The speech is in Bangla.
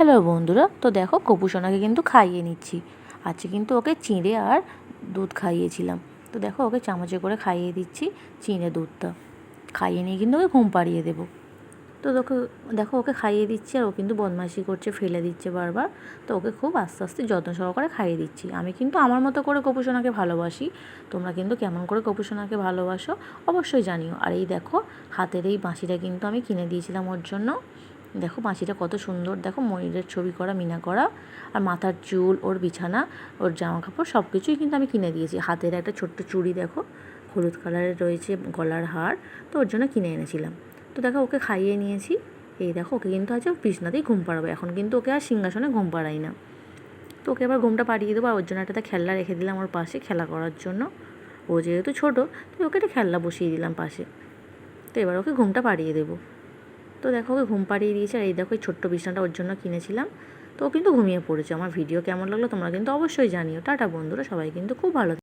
হ্যালো বন্ধুরা, তো দেখো কপুসোনাকে কিন্তু খাইয়ে নিচ্ছি। আজকে কিন্তু ওকে চিঁড়ে আর দুধ খাইয়েছিলাম। তো দেখো ওকে চামচে করে খাইয়ে দিচ্ছি চিঁড়ে দুধটা। খাইয়ে নিয়ে কিন্তু ওকে ঘুম পাড়িয়ে দেবো। তো ওকে, দেখো ওকে খাইয়ে দিচ্ছি আর ও কিন্তু বদমাইশি করছে, ফেলে দিচ্ছে বারবার। তো ওকে খুব আস্তে আস্তে যত্ন সহকারে খাইয়ে দিচ্ছি। আমি কিন্তু আমার মতো করে কপুসোনাকে ভালোবাসি। তোমরা কিন্তু কেমন করে কপুসোনাকে ভালোবাসো অবশ্যই জানিও। আর এই দেখো হাতের এই বাঁশিটা কিন্তু আমি কিনে দিয়েছিলাম ওর জন্য। দেখো বাঁশিটা কত সুন্দর। দেখো ময়ূরের ছবি করা, মিনা করা, আর মাথার চুল, ওর বিছানা, ওর জামা কাপড় সব কিছুই কিন্তু আমি কিনে দিয়েছি। হাতের একটা ছোট্ট চুড়ি দেখো, হলুদ কালারের রয়েছে, গলার হার, তো ওর জন্য কিনে এনেছিলাম। তো দেখো ওকে খাইয়ে নিয়েছি। এই দেখো ওকে কিন্তু আজ বিছনাতেই ঘুম পাড়াবো। এখন কিন্তু ওকে আর সিংহাসনে ঘুম পাড়াই না। তো ওকে এবার ঘুমটা পাড়িয়ে দেবো, আর ওর জন্য একটা খেলনা রেখে দিলাম ওর পাশে খেলা করার জন্য। ও যেহেতু ছোটো, তো ওকে একটা খেলনা বসিয়ে দিলাম পাশে। তো এবার ওকে ঘুমটা পাড়িয়ে দেবো। তো দেখো ওকে ঘুম পাড়িয়ে দিয়েছে, আর এই দেখো এই ছোট্ট বিছানাটা ওর জন্য কিনেছিলাম। তো ও কিন্তু ঘুমিয়ে পড়েছে। আমার ভিডিও কেমন লাগল তোমরা কিন্তু অবশ্যই জানিও। টাটা বন্ধুরা, সবাই কিন্তু খুব ভালো